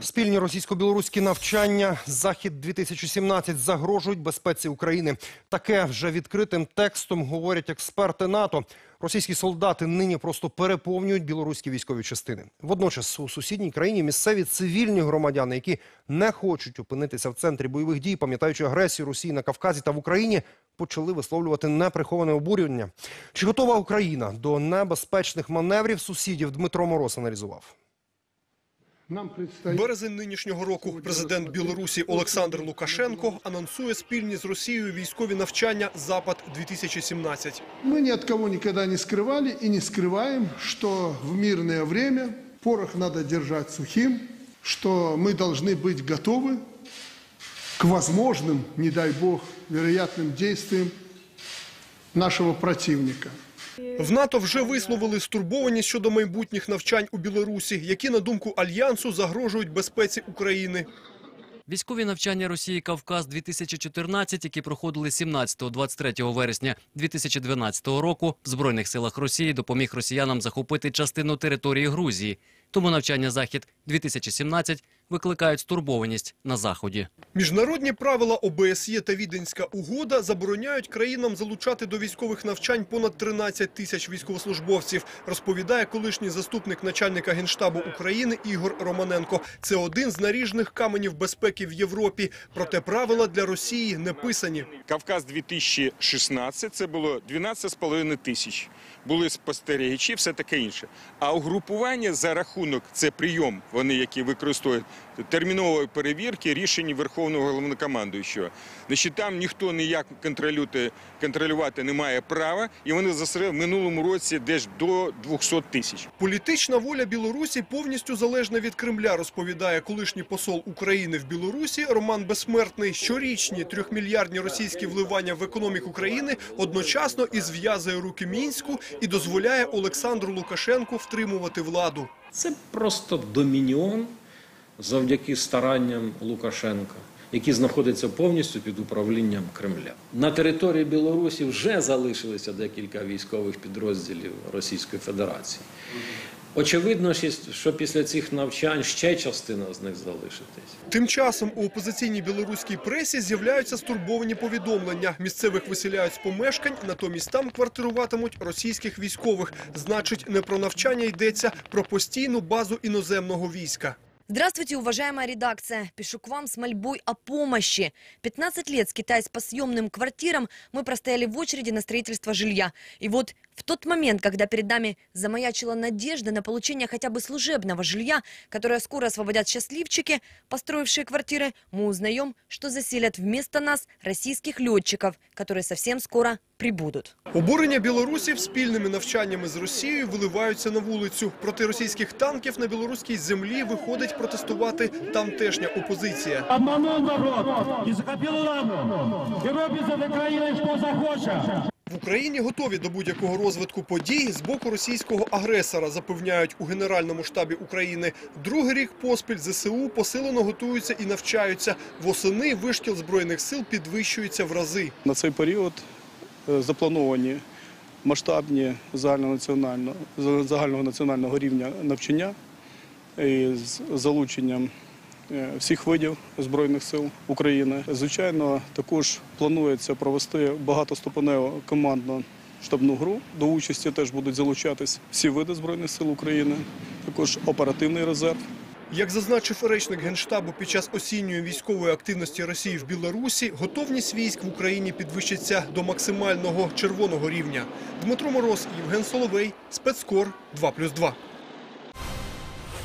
Спільні російсько-білоруські навчання Захід 2017 загрожують безпеці України. Таке вже відкритим текстом говорять експерти НАТО. Російські солдати нині просто переповнюють білоруські військові частини. Водночас у сусідній країні місцеві цивільні громадяни, які не хочуть опинитися в центрі бойових дій, пам'ятаючи агресію Росії на Кавказі та в Україні, почали висловлювати неприховане обурювання. Чи готова Україна до небезпечних маневрів сусідів? Дмитро Мороз аналізував. Нам предстоит... Березень нинішнього року президент Білорусі Олександр Лукашенко анонсує спільні з Росією військові навчання Запад 2017 Мы ни от кого никогда не скрывали и не скрываем, что в мирное время порох надо держать сухим, что мы должны быть готовы к возможным, не дай бог, вероятным действиям нашего противника. В НАТО вже висловили стурбованість щодо майбутніх навчань у Білорусі, які на думку альянсу загрожують безпеці України. Військові навчання Росії Кавказ 2014, які проходили 17-23 вересня 2012 року, в збройних силах Росії допоміг росіянам захопити частину території Грузії. Тому навчання Захід 2017 викликають стурбованість на заході. Міжнародні правила ОБСЄ та Віденська угода забороняють країнам залучати до військових навчань понад 13 тисяч військовослужбовців, розповідає колишній заступник начальника Генштабу України Ігор Романенко. Це один з наріжних каменів безпеки в Європі. Проте правила для Росії не писані. Кавказ 2016 це було 12,5 тисяч. Були спостерігачі, все таке інше. А угрупування за рахунок це прийом, вони які використовують термінової перевірки рішень Верховного головнокомандуючого. Значить, там ніхто ніяк контролювати, контролювати не має права, і вони засеред в минулому році десь до 200 тисяч. Політична воля Білорусі повністю залежна від Кремля, розповідає колишній посол України в Білорусі Роман Безсмертний. Щорічні трьохмільярдні російські вливання в економіку країни одночасно і зв'язує руки мінську і дозволяє Олександру Лукашенку втримувати владу. Це просто домініон завдяки старанням Лукашенка, який знаходиться повністю під управлінням Кремля. На території Білорусі вже залишилися декілька військових підрозділів Російської Федерації. Очевидно, що після цих навчань ще частина з них залишитись. Тим часом у опозиційній білоруській пресі з'являються стурбовані повідомлення. Місцевих виселяють з помешкань, натомість там квартируватимуть російських військових. Значить, не про навчання йдеться, про постійну базу іноземного війська. Здравствуйте, уважаемая редакция. Пишу к вам с мольбой о помощи. 15 лет, скитаясь по съемным квартирам, мы простояли в очереди на строительство жилья. И вот в тот момент, когда перед нами замаячила надежда на получение хотя бы служебного жилья, которое скоро освободят счастливчики, построившие квартиры, мы узнаем, что заселят вместо нас российских летчиков, которые совсем скоро прибудут. Обурення білорусів спільними навчаннями з Росією виливаються на вулицю. Проти російських танків на білоруській землі виходить протестувати тамтешня опозиція. обманул народ и захопил ламу. И робит за Украиной, что захочет. В Україні готові до будь-якого розвитку подій з боку російського агресора, запевняють у Генеральному штабі України. Другий рік поспіль ЗСУ посилено готуються і навчаються. Восени вишкіл збройних сил підвищується в рази. На цей період е, заплановані масштабні загальнонаціонального, загального національного рівня навчання залученням е, всіх видів Збройних сил України. Звичайно, також планується провести багатоступеневу командну штабну гру. До участі теж будуть залучатись всі види Збройних сил України, також оперативний резерв. Як зазначив речник Генштабу під час осінньої військової активності Росії в Білорусі, готовність військ в Україні підвищиться до максимального червоного рівня. Дмитро Мороз, Євген Соловей, спецкор 2+,2.